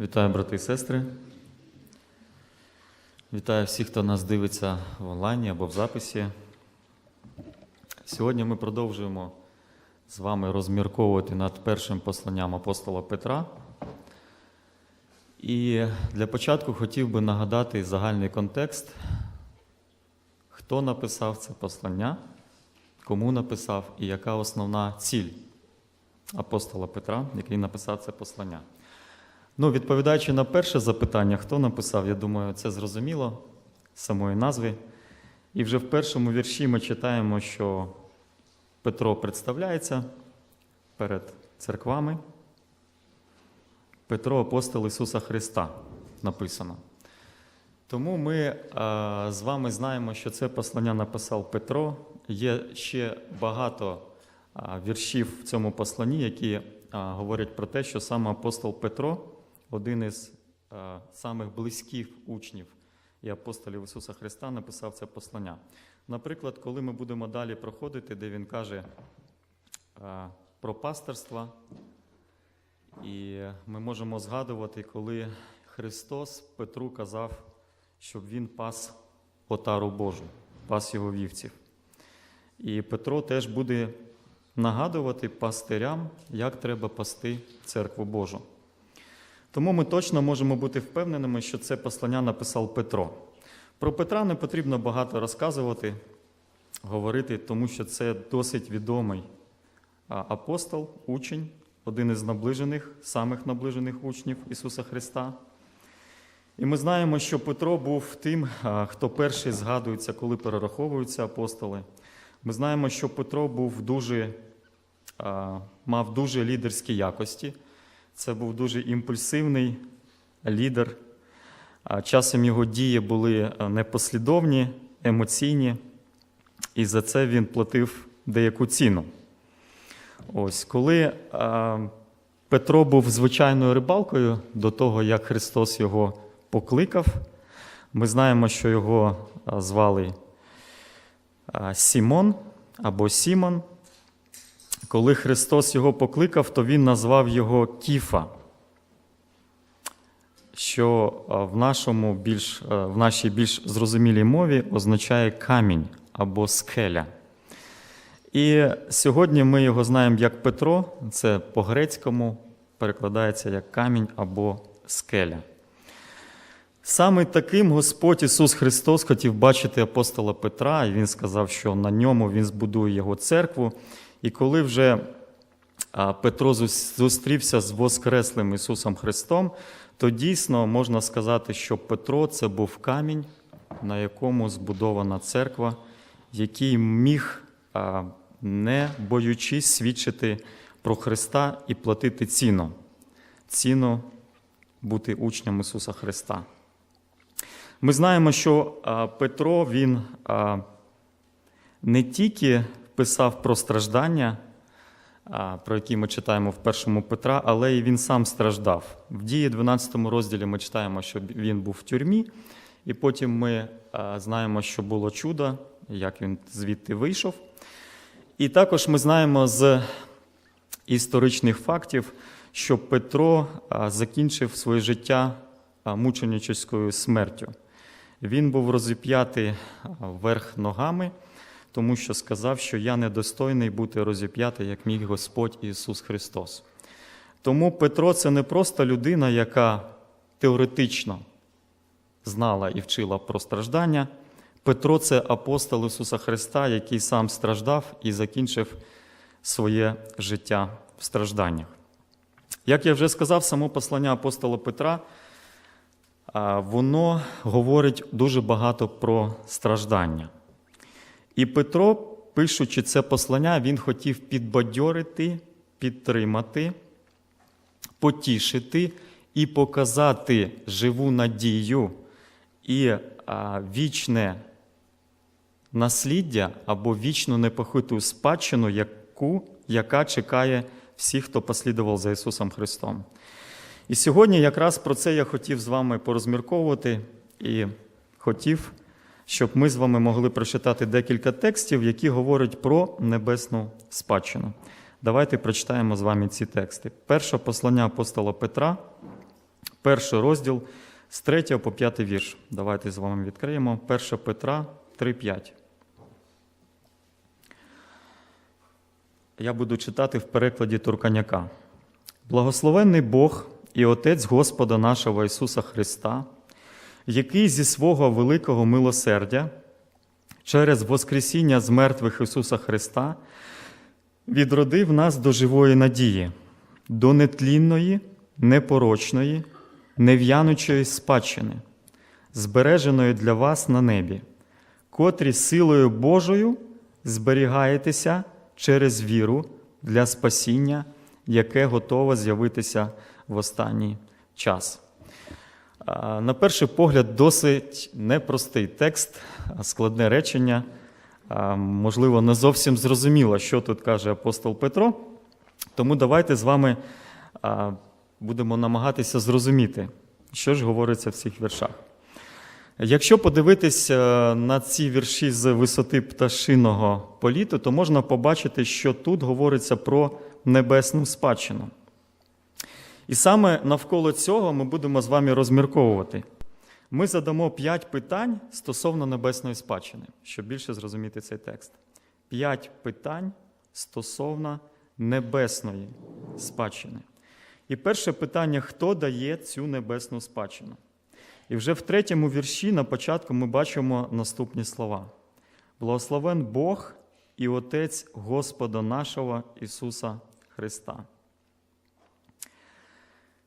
Вітаю, брати і сестри. Вітаю всіх, хто нас дивиться в онлайні або в записі. Сьогодні ми продовжуємо з вами розмірковувати над першим посланням апостола Петра. І для початку хотів би нагадати загальний контекст, хто написав це послання, кому написав і яка основна ціль апостола Петра, який написав це послання. Ну, відповідаючи на перше запитання, хто написав, я думаю, це зрозуміло з самої назви. І вже в першому вірші ми читаємо, що Петро представляється перед церквами. Петро апостол Ісуса Христа написано. Тому ми а, з вами знаємо, що це послання написав Петро. Є ще багато а, віршів в цьому посланні, які а, говорять про те, що саме апостол Петро один із а, самих близьких учнів і апостолів Ісуса Христа, написав це послання. Наприклад, коли ми будемо далі проходити, де він каже а, про пасторство, і ми можемо згадувати, коли Христос Петру казав, щоб він пас отару Божу, пас його вівців. І Петро теж буде нагадувати пастирям, як треба пасти церкву Божу. Тому ми точно можемо бути впевненими, що це послання написав Петро. Про Петра не потрібно багато розказувати, говорити, тому що це досить відомий апостол, учень, один із наближених, самих наближених учнів Ісуса Христа. І ми знаємо, що Петро був тим, хто перший згадується, коли перераховуються апостоли. Ми знаємо, що Петро був дуже, мав дуже лідерські якості. Це був дуже імпульсивний лідер. Часом його дії були непослідовні, емоційні, і за це він платив деяку ціну. Ось, коли Петро був звичайною рибалкою до того, як Христос його покликав, ми знаємо, що його звали Сімон або Сімон. Коли Христос його покликав, то Він назвав його Кіфа, що в, нашому більш, в нашій більш зрозумілій мові означає камінь або скеля. І сьогодні ми його знаємо як Петро, це по-грецькому перекладається як камінь або скеля. Саме таким Господь Ісус Христос хотів бачити апостола Петра, і Він сказав, що на ньому Він збудує його церкву. І коли вже Петро зустрівся з Воскреслим Ісусом Христом, то дійсно можна сказати, що Петро це був камінь, на якому збудована церква, який міг, не боючись свідчити про Христа і платити ціну, ціну бути учнем Ісуса Христа. Ми знаємо, що Петро він не тільки писав про страждання, про які ми читаємо в першому Петра, але і він сам страждав. В дії 12 розділі ми читаємо, що він був в тюрмі, і потім ми знаємо, що було чудо, як він звідти вийшов. І також ми знаємо з історичних фактів, що Петро закінчив своє життя мученическою смертю. Він був розіп'ятий а, вверх ногами, тому що сказав, що я недостойний бути розіп'ятий, як мій Господь Ісус Христос. Тому Петро це не просто людина, яка теоретично знала і вчила про страждання. Петро це апостол Ісуса Христа, який сам страждав і закінчив своє життя в стражданнях. Як я вже сказав, само послання апостола Петра, воно говорить дуже багато про страждання. І Петро, пишучи це послання, він хотів підбадьорити, підтримати, потішити і показати живу надію і а, вічне насліддя або вічну непохиту спадщину, яку, яка чекає всіх, хто послідував за Ісусом Христом. І сьогодні якраз про це я хотів з вами порозмірковувати і хотів, щоб ми з вами могли прочитати декілька текстів, які говорять про небесну спадщину. Давайте прочитаємо з вами ці тексти. Перше послання апостола Петра, Перший розділ з 3 по 5 вірш. Давайте з вами відкриємо. 1 Петра 3,5. Я буду читати в перекладі Турканяка. Благословенний Бог і Отець Господа нашого Ісуса Христа, який зі свого великого милосердя через Воскресіння з мертвих Ісуса Христа відродив нас до живої надії, до нетлінної, непорочної, нев'янучої спадщини, збереженої для вас на небі, котрі силою Божою зберігаєтеся через віру для спасіння, яке готове з'явитися в останній час. На перший погляд, досить непростий текст, складне речення. Можливо, не зовсім зрозуміло, що тут каже апостол Петро. Тому давайте з вами будемо намагатися зрозуміти, що ж говориться в цих віршах. Якщо подивитись на ці вірші з висоти пташиного політу, то можна побачити, що тут говориться про небесну спадщину. І саме навколо цього ми будемо з вами розмірковувати. Ми задамо п'ять питань стосовно небесної спадщини, щоб більше зрозуміти цей текст. П'ять питань стосовно небесної спадщини. І перше питання: хто дає цю небесну спадщину? І вже в третьому вірші на початку ми бачимо наступні слова: Благословен Бог і Отець Господа нашого Ісуса Христа.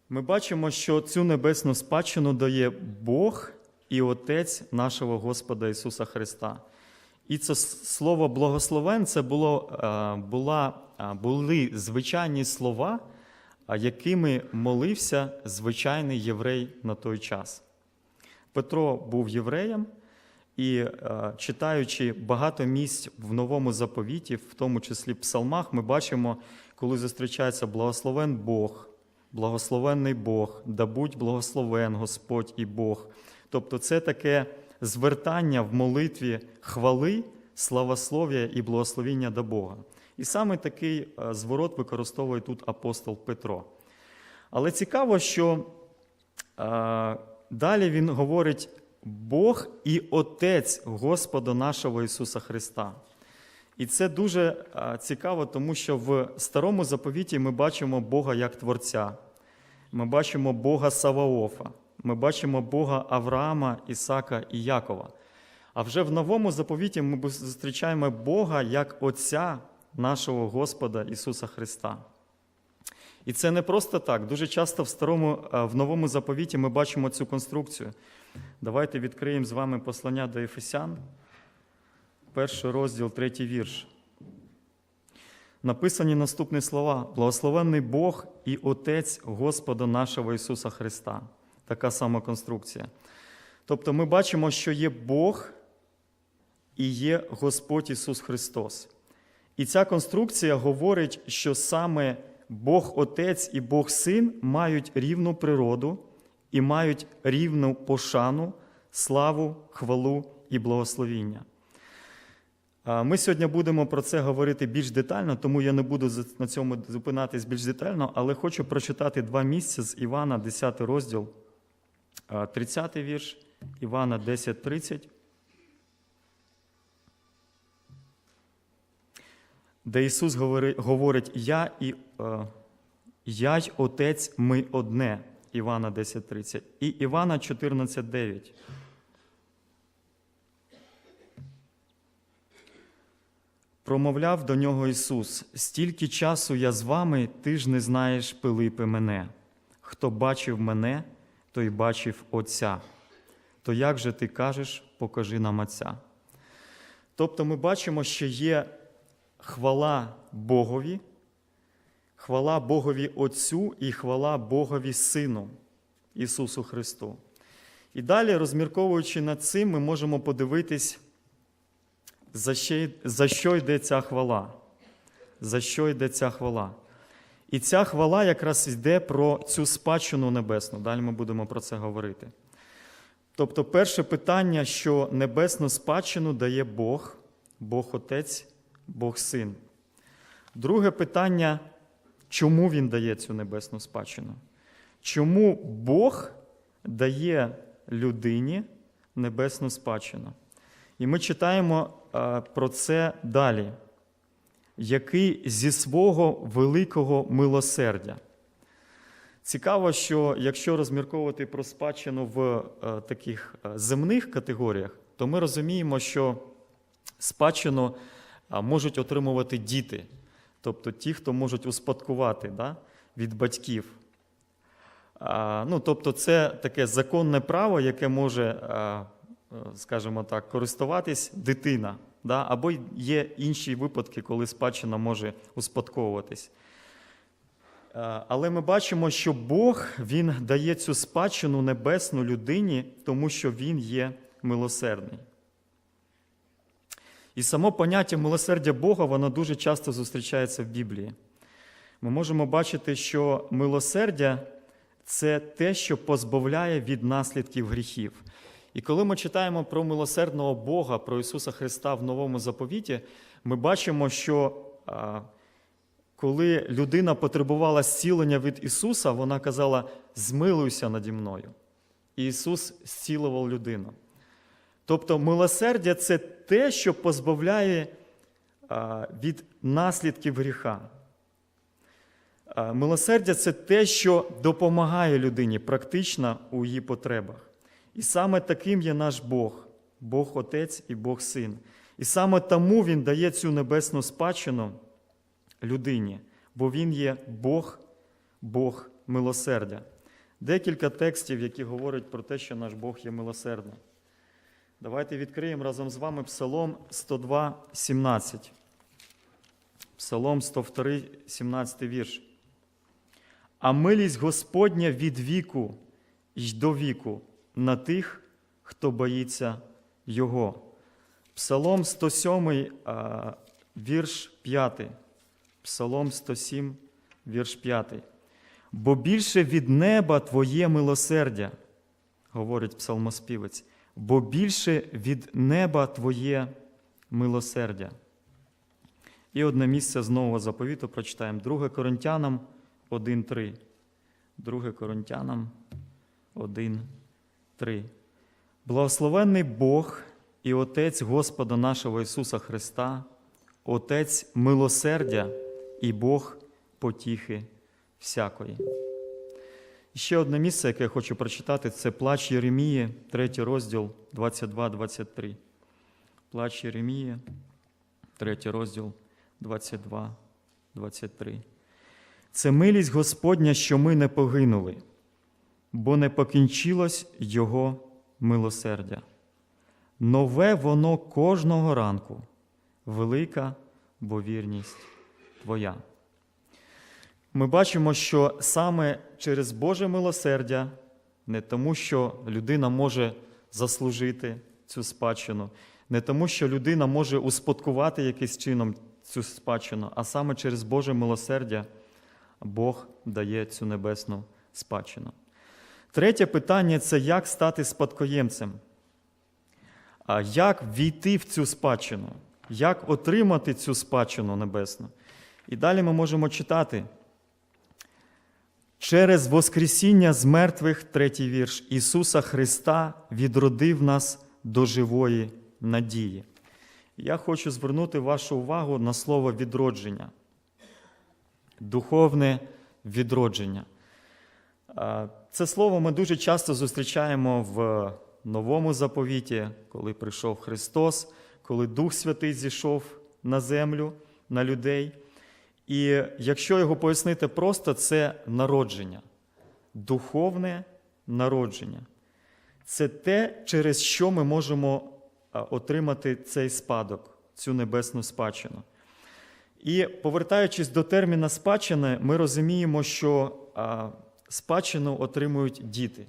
Ми бачимо, що цю небесну спадщину дає Бог і Отець нашого Господа Ісуса Христа. І це слово благословен це було, е, була, е, були звичайні слова, якими молився звичайний єврей на той час. Петро був євреєм, і е, читаючи багато місць в новому заповіті, в тому числі псалмах, ми бачимо, коли зустрічається благословен Бог, благословенний Бог, да будь благословен Господь і Бог. Тобто це таке звертання в молитві хвали, славослов'я і благословіння до Бога. І саме такий е, зворот використовує тут апостол Петро. Але цікаво, що е, далі він говорить Бог і Отець Господа нашого Ісуса Христа. І це дуже е, цікаво, тому що в старому заповіті ми бачимо Бога як Творця, ми бачимо Бога Саваофа, ми бачимо Бога Авраама, Ісака і Якова. А вже в новому заповіті ми зустрічаємо Бога як Отця нашого Господа Ісуса Христа. І це не просто так. Дуже часто в старому, е, в новому заповіті ми бачимо цю конструкцію. Давайте відкриємо з вами послання до Ефесян, перший розділ, третій вірш. Написані наступні слова: Благословенний Бог і Отець Господа нашого Ісуса Христа. Така сама конструкція. Тобто ми бачимо, що є Бог і є Господь Ісус Христос. І ця конструкція говорить, що саме Бог Отець і Бог Син мають рівну природу і мають рівну пошану, славу, хвалу і благословіння. Ми сьогодні будемо про це говорити більш детально, тому я не буду на цьому зупинатись більш детально, але хочу прочитати два місця з Івана, 10 розділ, 30 вірш, Івана 10.30. де Ісус говорить: Я і я й Отець ми одне. Івана 10.30 і Івана 14.9. Промовляв до нього Ісус: стільки часу я з вами, ти ж не знаєш, Пилипи, мене. Хто бачив мене, той бачив Отця. То як же ти кажеш, покажи нам Отця? Тобто ми бачимо, що є хвала Богові, хвала Богові Отцю і хвала Богові Сину Ісусу Христу. І далі, розмірковуючи над цим, ми можемо подивитись, за що, йде ця хвала. За що йде ця хвала? І ця хвала якраз йде про цю спадщину небесну. Далі ми будемо про це говорити. Тобто, перше питання, що небесну спадщину дає Бог, Бог Отець Бог син. Друге питання, чому Він дає цю небесну спадщину? чому Бог дає людині небесну спадщину. І ми читаємо про це далі, який зі свого великого милосердя. Цікаво, що якщо розмірковувати про спадщину в е, таких е, земних категоріях, то ми розуміємо, що спадщину можуть отримувати діти, тобто ті, хто можуть успадкувати да, від батьків. Ну, тобто, це таке законне право, яке може, е, скажімо так, користуватись дитина. Да, або є інші випадки, коли спадщина може успадковуватись. Е, Але ми бачимо, що Бог Він дає цю спадщину небесну людині, тому що Він є милосердний. І само поняття милосердя Бога, воно дуже часто зустрічається в Біблії. Ми можемо бачити, що милосердя це те, що позбавляє від наслідків гріхів. І коли ми читаємо про милосердного Бога, про Ісуса Христа в Новому заповіті, ми бачимо, що коли людина потребувала зцілення від Ісуса, вона казала: змилуйся наді мною. І Ісус зцілував людину. Тобто, милосердя це те, що позбавляє від наслідків гріха. Милосердя це те, що допомагає людині практично у її потребах. І саме таким є наш Бог, Бог Отець і Бог Син. І саме тому Він дає цю небесну спадщину людині, бо Він є Бог, Бог милосердя. Декілька текстів, які говорять про те, що наш Бог є милосердний. Давайте відкриємо разом з вами Псалом 102, 17. Псалом 102, 17 вірш. А милість Господня від віку й до віку на тих, хто боїться Його. Псалом 107, вірш 5. Псалом 107, вірш 5. Бо більше від неба Твоє милосердя, говорить псалмоспівець, бо більше від неба Твоє милосердя. І одне місце з нового заповіту прочитаємо 2 Коринтянам 1.3. 2 Коринтянам 1.3. Благословенний Бог і Отець Господа нашого Ісуса Христа, Отець милосердя і Бог потіхи всякої. Ще одне місце, яке я хочу прочитати, це Плач Єремії, 3 розділ 22-23. Плач Єремії, 3 розділ 22, 23. Це милість Господня, що ми не погинули, бо не покінчилось Його милосердя. Нове воно кожного ранку, велика бо вірність Твоя. Ми бачимо, що саме через Боже милосердя, не тому, що людина може заслужити цю спадщину, не тому, що людина може успадкувати якимось чином цю спадщину, а саме через Боже милосердя Бог дає цю небесну спадщину. Третє питання це як стати спадкоємцем. А Як війти в цю спадщину, як отримати цю спадщину небесну? І далі ми можемо читати. Через Воскресіння з мертвих, третій вірш, Ісуса Христа відродив нас до живої надії. Я хочу звернути вашу увагу на слово відродження, духовне відродження. Це слово ми дуже часто зустрічаємо в новому заповіті, коли прийшов Христос, коли Дух Святий зійшов на землю, на людей. І якщо його пояснити просто, це народження, духовне народження. Це те, через що ми можемо отримати цей спадок, цю небесну спадщину. І повертаючись до терміна спадщини, ми розуміємо, що спадщину отримують діти.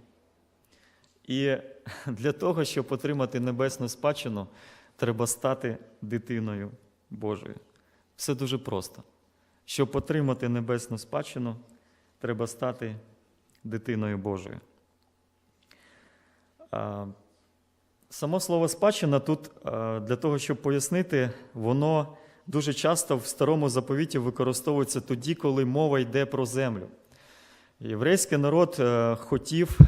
І для того, щоб отримати небесну спадщину, треба стати дитиною Божою. Все дуже просто. Щоб отримати небесну спадщину, треба стати дитиною Божою. Само слово спадщина тут, для того, щоб пояснити, воно дуже часто в старому заповіті використовується тоді, коли мова йде про землю. Єврейський народ е, хотів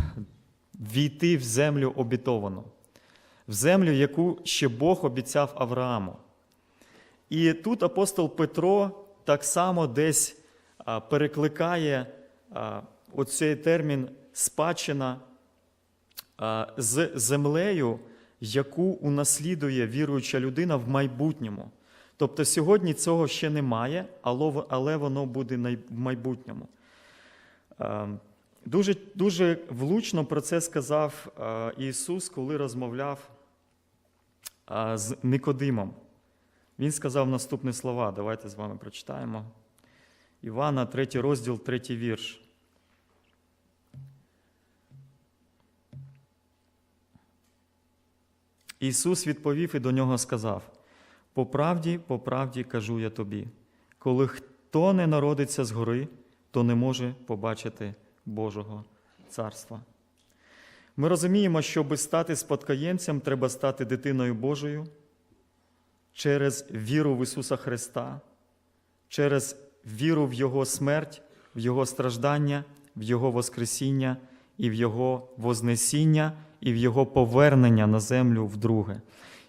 війти в землю обітовану, в землю, яку ще Бог обіцяв Аврааму. І тут апостол Петро так само десь перекликає оцей термін спадщина з землею, яку унаслідує віруюча людина в майбутньому. Тобто сьогодні цього ще немає, але воно буде в майбутньому. Е, Дуже, дуже влучно про це сказав е, Ісус, коли розмовляв е, з Никодимом. Він сказав наступні слова. Давайте з вами прочитаємо. Івана, 3 розділ, 3 вірш. Ісус відповів і до нього сказав: По правді, по правді кажу я тобі, коли хто не народиться згори, то не може побачити Божого царства. Ми розуміємо, щоб стати спадкоємцем, треба стати дитиною Божою через віру в Ісуса Христа, через віру в Його смерть, в Його страждання, в Його Воскресіння і в Його Вознесіння, і в Його повернення на землю вдруге.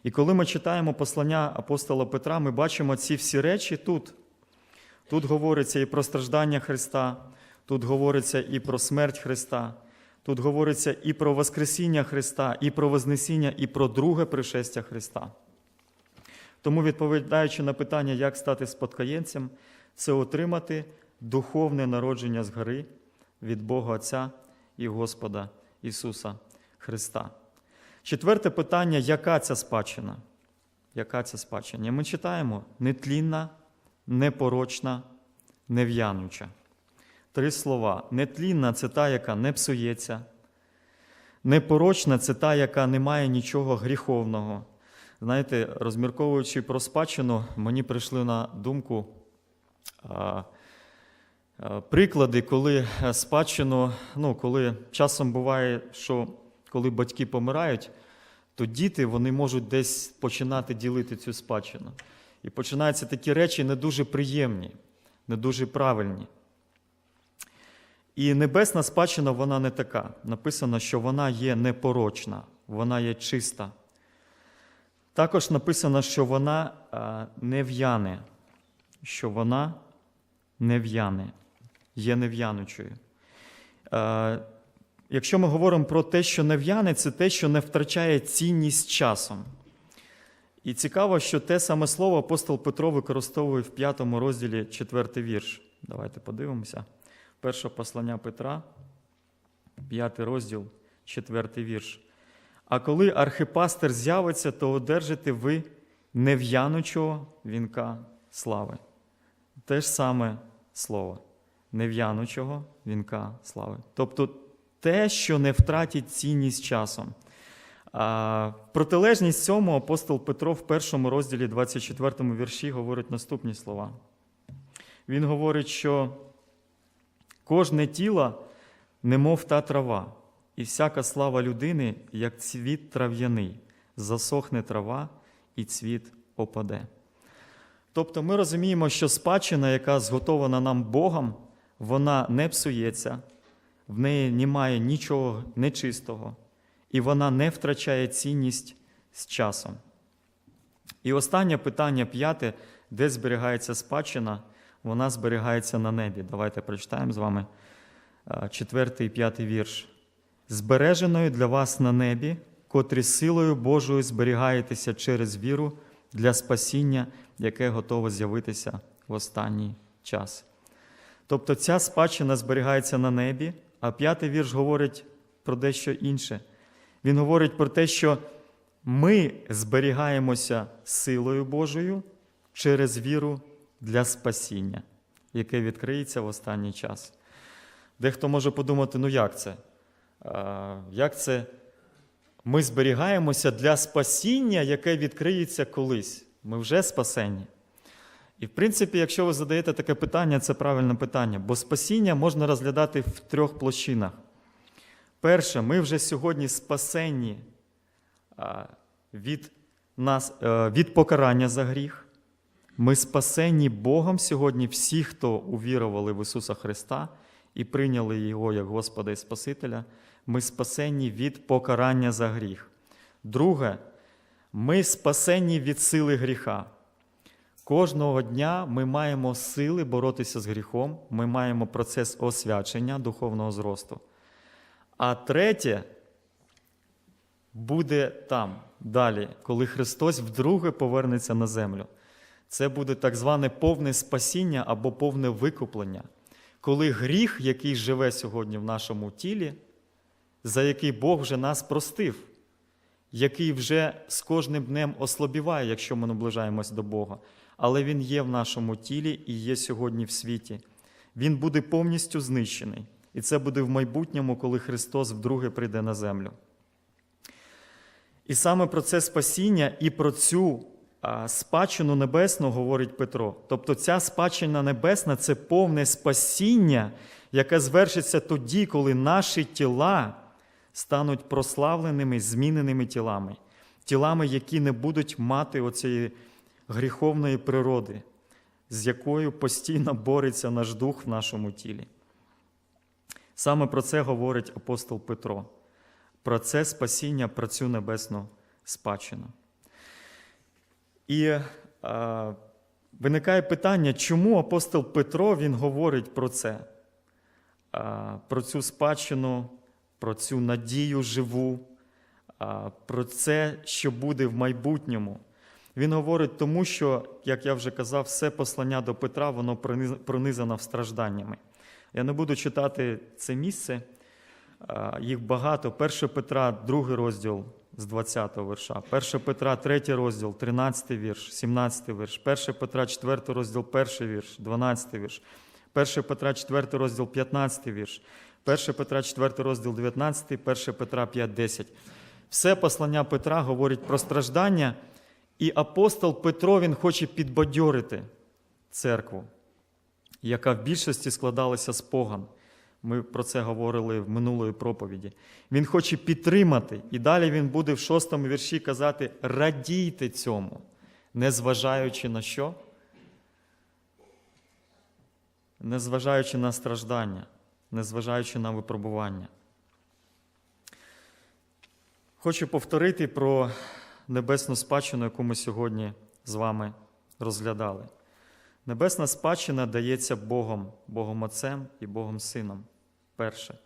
І коли ми читаємо послання апостола Петра, ми бачимо ці всі речі тут. Тут говориться і про страждання Христа, тут говориться і про смерть Христа, тут говориться і про Воскресіння Христа, і про Вознесіння, і про друге пришестя Христа. Тому, відповідаючи на питання, як стати спадкоємцем, це отримати духовне народження згори від Бога Отця і Господа Ісуса Христа. Четверте питання: яка ця спадщина? Яка ця спадщина? Ми читаємо нетлінна, непорочна, нев'януча. Три слова. Нетлінна це та, яка не псується. Непорочна це та, яка не має нічого гріховного. Знаєте, розмірковуючи про спадщину, мені прийшли на думку а, а, приклади, коли спадщину, ну, коли часом буває, що коли батьки помирають, то діти вони можуть десь починати ділити цю спадщину. І починаються такі речі не дуже приємні, не дуже правильні. І небесна спадщина вона не така. Написано, що вона є непорочна, вона є чиста. Також написано, що вона не в'яне, що вона не в'яне, є нев'янучою. Е, Якщо ми говоримо про те, що не в'яне, це те, що не втрачає цінність часом. І цікаво, що те саме слово апостол Петро використовує в п'ятому розділі четвертий вірш. Давайте подивимося. Перше послання Петра, п'ятий розділ, четвертий вірш. А коли архипастер з'явиться, то одержите ви нев'янучого вінка слави. Те ж саме слово. Нев'янучого вінка слави. Тобто те, що не втратить цінність часом. Протилежність цьому апостол Петро в першому розділі 24 вірші говорить наступні слова. Він говорить, що кожне тіло, немов та трава, і всяка слава людини, як цвіт трав'яний, засохне трава, і цвіт опаде. Тобто ми розуміємо, що спадщина, яка зготована нам Богом, вона не псується, в неї немає нічого нечистого, і вона не втрачає цінність з часом. І останнє питання, п'яте, де зберігається спадщина, вона зберігається на небі. Давайте прочитаємо з вами а, четвертий і п'ятий вірш. Збереженою для вас на небі, котрі силою Божою зберігаєтеся через віру для спасіння, яке готове з'явитися в останній час. Тобто ця спадщина зберігається на небі, а п'ятий вірш говорить про дещо інше. Він говорить про те, що ми зберігаємося силою Божою через віру для спасіння, яке відкриється в останній час. Дехто може подумати, ну як це? Як це ми зберігаємося для спасіння, яке відкриється колись? Ми вже спасені. І, в принципі, якщо ви задаєте таке питання, це правильне питання, бо спасіння можна розглядати в трьох площинах. Перше, ми вже сьогодні спасені від, нас, е, від покарання за гріх. Ми спасені Богом сьогодні, всі, хто увірували в Ісуса Христа, і прийняли Його як Господа і Спасителя, ми спасені від покарання за гріх. Друге, ми спасені від сили гріха. Кожного дня ми маємо сили боротися з гріхом, ми маємо процес освячення духовного зросту. А третє буде там, далі, коли Христос вдруге повернеться на землю. Це буде так зване повне спасіння або повне викуплення, коли гріх, який живе сьогодні в нашому тілі, за який Бог вже нас простив, який вже з кожним днем ослабіває, якщо ми наближаємось до Бога, але Він є в нашому тілі і є сьогодні в світі. Він буде повністю знищений. І це буде в майбутньому, коли Христос вдруге прийде на землю. І саме про це спасіння і про цю спадщину небесну говорить Петро. Тобто ця спадщина небесна це повне спасіння, яке звершиться тоді, коли наші тіла стануть прославленими, зміненими тілами, тілами, які не будуть мати оцієї гріховної природи, з якою постійно бореться наш дух в нашому тілі. Саме про це говорить апостол Петро, про це спасіння, про цю небесну спадщину. І е, виникає питання, чому апостол Петро він говорить про це, е, про цю спадщину, про цю надію живу, е, про це, що буде в майбутньому. Він говорить тому, що, як я вже казав, все послання до Петра, воно пронизано стражданнями. Я не буду читати це місце, їх багато. 1 Петра, 2 розділ з 20 вірша, 1 Петра, 3 розділ, 13 вірш, 17 вірш, 1 Петра, 4 розділ, 1 вірш, 12 вірш, 1 Петра, 4 розділ, 15 вірш, 1 Петра, 4 розділ, 19, 1 Петра 5, 10. Все послання Петра говорить про страждання, і апостол Петро він хоче підбадьорити церкву яка в більшості складалася з поган. Ми про це говорили в минулої проповіді. Він хоче підтримати, і далі він буде в шостому вірші казати: радійте цьому, незважаючи на що? Незважаючи на страждання, незважаючи на випробування. Хочу повторити про небесну спадщину, яку ми сьогодні з вами розглядали. Небесна спадщина дається Богом, Богом Отцем і Богом Сином. Перше.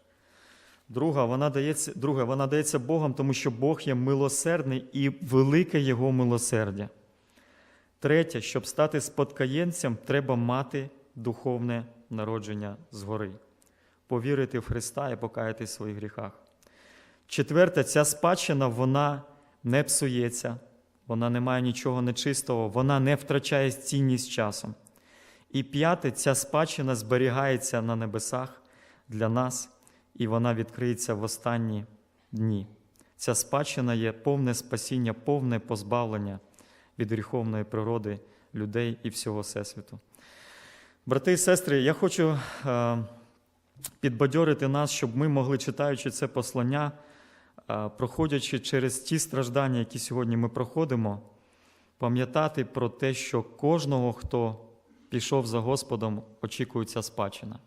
Друга, вона дається, друге, вона дається Богом, тому що Бог є милосердний і велике Його милосердя. Третє, щоб стати спадкоємцем, треба мати духовне народження згори, повірити в Христа і покаятись в своїх гріхах. Четверте, ця спадщина вона не псується, вона не має нічого нечистого, вона не втрачає цінність часом. І п'яте, ця спадщина зберігається на небесах для нас, і вона відкриється в останні дні. Ця спадщина є повне спасіння, повне позбавлення від гріховної природи людей і всього Всесвіту. Брати і сестри, я хочу е, підбадьорити нас, щоб ми могли, читаючи це послання, е, проходячи через ті страждання, які сьогодні ми проходимо, пам'ятати про те, що кожного, хто пішов за Господом, очікується спадщина.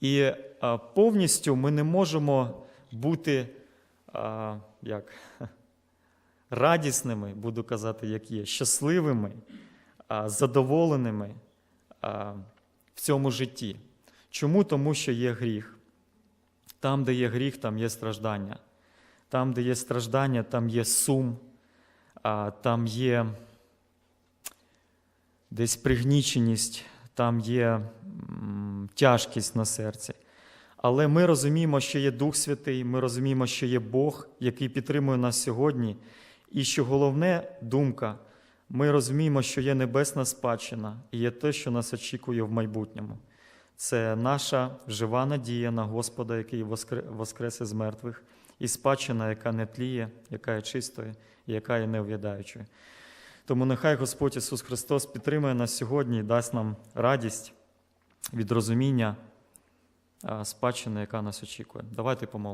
І а, повністю ми не можемо бути а, як, радісними, буду казати, як є, щасливими, а, задоволеними в цьому житті. Чому? Тому що є гріх. Там, де є гріх, там є страждання. Там, де є страждання, там є сум, там є десь пригніченість, там є тяжкість на серці. Але ми розуміємо, що є Дух Святий, ми розуміємо, що є Бог, який підтримує нас сьогодні. І що головне думка, ми розуміємо, що є небесна спадщина і є те, що нас очікує в майбутньому. Це наша жива надія на Господа, який воскресе з мертвих, і спадщина, яка не тліє, яка є чистою яка є нев'ядаючою. Тому нехай Господь Ісус Христос підтримує нас сьогодні і дасть нам радість від розуміння спадщини, яка нас очікує. Давайте помолимо.